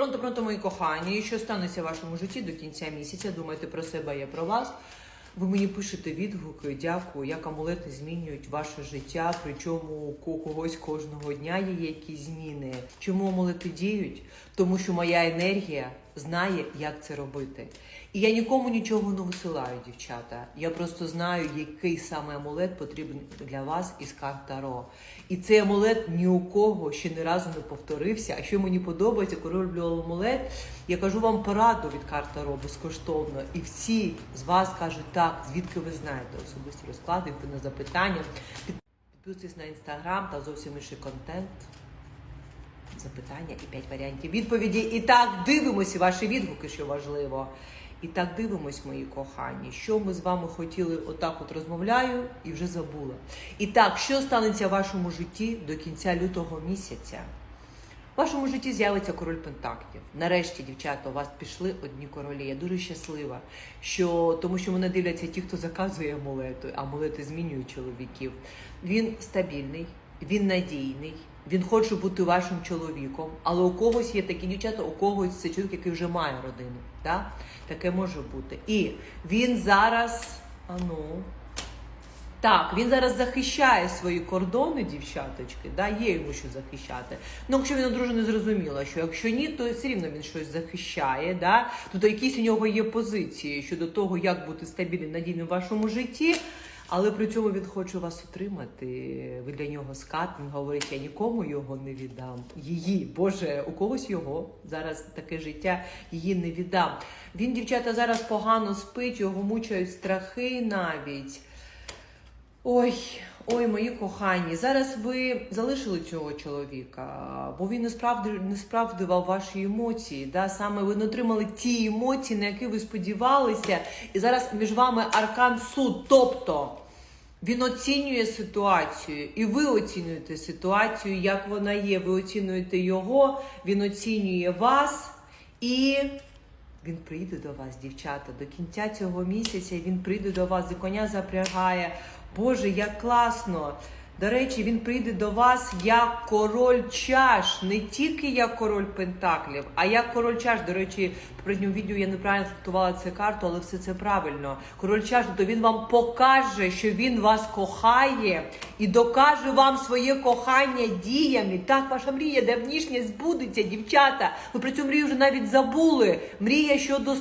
Пронто, пронто, мої кохані, і що станеться в вашому житті до кінця місяця? Думайте про себе, я про вас. Ви мені пишете відгуки, дякую, як амулети змінюють ваше життя, причому у ко- когось кожного дня є якісь зміни. Чому амулети діють? Тому що моя енергія знає, як це робити. І я нікому нічого не висилаю, дівчата. Я просто знаю, який саме амулет потрібен для вас із карт Таро. І цей амулет ні у кого ще ні разу не повторився. А що мені подобається, коли роблю амулет, я кажу вам пораду від карт Таро безкоштовно. І всі з вас кажуть, так, звідки ви знаєте особисті розклади, на запитання. Підписуйтесь на інстаграм та зовсім інший контент. Запитання і п'ять варіантів відповіді. І так дивимося ваші відгуки, що важливо. І так дивимось, мої кохані, що ми з вами хотіли отак от розмовляю і вже забула. І так, що станеться в вашому житті до кінця лютого місяця? В вашому житті з'явиться король Пентаклів. Нарешті, дівчата, у вас пішли одні королі. Я дуже щаслива, що тому що мене дивляться ті, хто заказує амулети. Амулети змінюють чоловіків. Він стабільний, він надійний. Він хоче бути вашим чоловіком, але у когось є такі дівчата, у когось це чоловік, який вже має родину. Да? Таке може бути. І він зараз, а ну, так, він зараз захищає свої кордони, дівчаточки, да, є йому що захищати. Ну, якщо він одружений, зрозуміло, що якщо ні, то все рівно він щось захищає. Да? Тобто якісь у нього є позиції щодо того, як бути стабільним, надійним в вашому житті. Але при цьому він хоче вас отримати. Ви для нього скат, він говорить, я нікому його не віддам. Її, Боже, у когось його зараз таке життя її не віддам. Він, дівчата, зараз погано спить, його мучають страхи навіть. Ой, ой, мої кохані, зараз ви залишили цього чоловіка, бо він не справді не справдував ваші емоції. Да? Саме ви не отримали ті емоції, на які ви сподівалися, і зараз між вами аркан суд. Тобто він оцінює ситуацію, і ви оцінюєте ситуацію, як вона є. Ви оцінюєте його, він оцінює вас і. Він прийде до вас, дівчата, до кінця цього місяця він прийде до вас, і коня запрягає. Боже, як класно! До речі, він прийде до вас як король чаш, не тільки як король пентаклів, а як король чаш. До речі, попередньому відео я неправильно трактувала цю карту, але все це правильно. Король чаш, то він вам покаже, що він вас кохає і докаже вам своє кохання діями. Так, ваша мрія давнішня збудеться, дівчата. Ви про цю мрію вже навіть забули. Мрія щодо